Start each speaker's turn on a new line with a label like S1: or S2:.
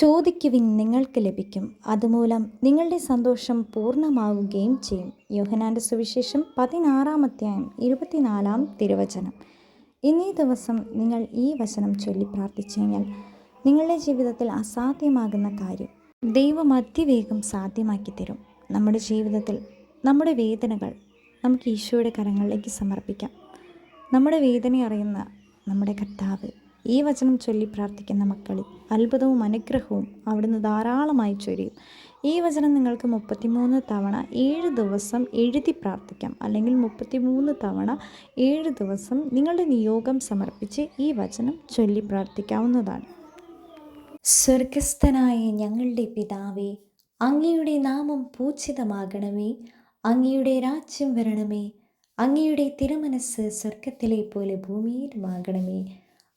S1: ചോദിക്കുവിൻ നിങ്ങൾക്ക് ലഭിക്കും. അതുമൂലം നിങ്ങളുടെ സന്തോഷം പൂർണമാവുകയും ചെയ്യും. യോഹനാന്റെ സുവിശേഷം പതിനാറാം അധ്യായം ഇരുപത്തിനാലാം തിരുവചനം. ഇന്നീ ദിവസം നിങ്ങൾ ഈ വചനം ചൊല്ലി പ്രാർത്ഥിച്ചു കഴിഞ്ഞാൽ നിങ്ങളുടെ ജീവിതത്തിൽ അസാധ്യമാകുന്ന കാര്യം ദൈവം അതിവേഗം സാധ്യമാക്കി തരും നമ്മുടെ ജീവിതത്തിൽ നമ്മുടെ വേദനകൾ നമുക്ക് ഈശോയുടെ കരങ്ങളിലേക്ക് സമർപ്പിക്കാം. നമ്മുടെ വേദന അറിയുന്ന നമ്മുടെ കർത്താവ് ഈ വചനം ചൊല്ലി പ്രാർത്ഥിക്കുന്ന മക്കളിൽ അത്ഭുതവും അനുഗ്രഹവും അവിടുന്ന് ധാരാളമായി ചൊരിയും. ഈ വചനം നിങ്ങൾക്ക് മുപ്പത്തിമൂന്ന് തവണ ഏഴ് ദിവസം എഴുതി പ്രാർത്ഥിക്കാം. അല്ലെങ്കിൽ മുപ്പത്തിമൂന്ന് തവണ ഏഴ് ദിവസം നിങ്ങളുടെ നിയോഗം സമർപ്പിച്ച് ഈ വചനം ചൊല്ലി പ്രാർത്ഥിക്കാവുന്നതാണ്. സ്വർഗസ്ഥനായ ഞങ്ങളുടെ പിതാവേ അങ്ങയുടെ നാമം പൂജിതമാകണമേ. അങ്ങയുടെ രാജ്യം വരണമേ. അങ്ങയുടെ തിരുമനസ് സ്വർഗത്തിലെ പോലെ ഭൂമിയിലുമാകണമേ.